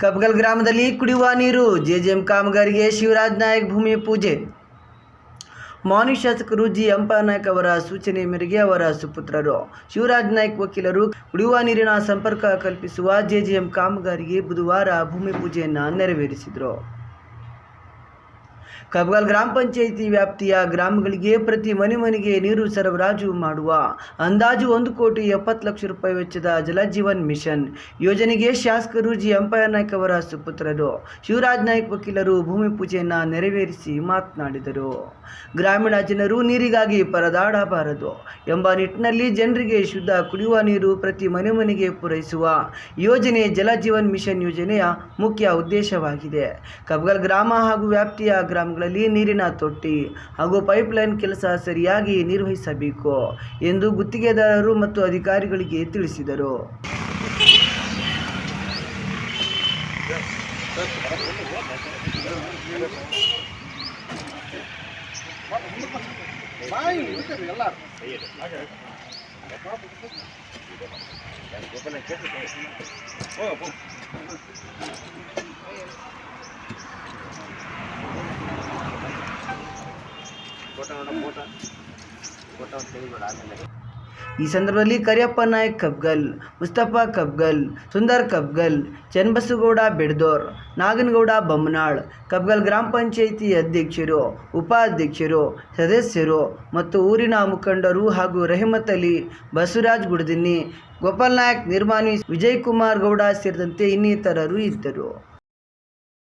ಕಬ್ಗಲ್ ಗ್ರಾಮದಲ್ಲಿ ಕುಡಿಯುವ ನೀರು ಜೆಜೆಎಂ ಕಾಮಗಾರಿಗೆ ಶಿವರಾಜ್ ನಾಯಕ್ ಭೂಮಿ ಪೂಜೆ. ಮಾನ್ಯ ಶಾಸಕರು ಜಿ. ಅವರ ಸೂಚನೆ ಮೇರೆಗೆ ಅವರ ಸುಪುತ್ರರು, ಶಿವರಾಜ್ ನಾಯ್ಕ್ ವಕೀಲರು ಕುಡಿಯುವ ನೀರಿನ ಸಂಪರ್ಕ ಕಲ್ಪಿಸುವ ಜೆಜೆಎಂ ಕಾಮಗಾರಿಗೆ ಬುಧವಾರ ಭೂಮಿ ಪೂಜೆಯನ್ನು ನೆರವೇರಿಸಿದರು. ಕಬ್ಗಲ್ ಗ್ರಾಮ ಪಂಚಾಯಿತಿ ವ್ಯಾಪ್ತಿಯ ಗ್ರಾಮಗಳಿಗೆ ಪ್ರತಿ ಮನೆ ಮನೆಗೆ ನೀರು ಸರಬರಾಜು ಮಾಡುವ ಅಂದಾಜು ಒಂದು ಕೋಟಿ ಎಪ್ಪತ್ತು ಲಕ್ಷ ರೂಪಾಯಿ ವೆಚ್ಚದ ಜಲಜೀವನ್ ಮಿಷನ್ ಯೋಜನೆಗೆ ಶಾಸಕರು ಜಿ ನಾಯ್ಕ್ ಅವರ ಸುಪುತ್ರರು. ಶಿವರಾಜ್ ನಾಯ್ಕ ವಕೀಲರು ಭೂಮಿ ಪೂಜೆಯನ್ನು ನೆರವೇರಿಸಿ ಮಾತನಾಡಿದರು. ಗ್ರಾಮೀಣ ಜನರು ನೀರಿಗಾಗಿ ಪರದಾಡಬಾರದು ಎಂಬ ನಿಟ್ಟಿನಲ್ಲಿ ಜನರಿಗೆ ಶುದ್ಧ ಕುಡಿಯುವ ನೀರು ಪ್ರತಿ ಮನೆ ಮನೆಗೆ ಪೂರೈಸುವ ಯೋಜನೆ ಜಲಜೀವನ್ ಮಿಷನ್ ಯೋಜನೆಯ ಮುಖ್ಯ ಉದ್ದೇಶವಾಗಿದೆ. ಕಬ್ಗಲ್ ಗ್ರಾಮ ಹಾಗೂ ವ್ಯಾಪ್ತಿಯ ಗ್ರಾಮಗಳಲ್ಲಿ ನೀರಿನ ತೊಟ್ಟಿ ಹಾಗೂ ಪೈಪ್ಲೈನ್ ಕೆಲಸ ಸರಿಯಾಗಿ ನಿರ್ವಹಿಸಬೇಕು ಎಂದು ಗುತ್ತಿಗೆದಾರರು ಮತ್ತು ಅಧಿಕಾರಿಗಳಿಗೆ ತಿಳಿಸಿದರು. ಈ ಸಂದರ್ಭದಲ್ಲಿ ಕರಿಯಪ್ಪ ನಾಯಕ್ ಕಬ್ಗಲ್, ಮುಸ್ತಫಾ ಕಬ್ಗಲ್, ಸುಂದರ್ ಕಬ್ಗಲ್, ಚನ್ನಬಸಗೌಡ ಬಿಡ್ದೋರ್, ನಾಗನಗೌಡ ಬೊಮ್ಮನಾಳ್ ಕಬ್ಗಲ್ ಗ್ರಾಮ ಪಂಚಾಯಿತಿ ಅಧ್ಯಕ್ಷರು, ಉಪಾಧ್ಯಕ್ಷರು, ಸದಸ್ಯರು ಮತ್ತು ಊರಿನ ಮುಖಂಡರು ಹಾಗೂ ರೆಹಮತ್ ಅಲಿ, ಬಸವರಾಜ್ ಗುಡದಿನ್ನಿ, ಗೋಪಾಲ್ ನಾಯಕ್ ನಿರ್ಮಾಣಿ ವಿಜಯ್ ಕುಮಾರ್ ಗೌಡ ಸೇರಿದಂತೆ ಇನ್ನಿತರರು ಇದ್ದರು.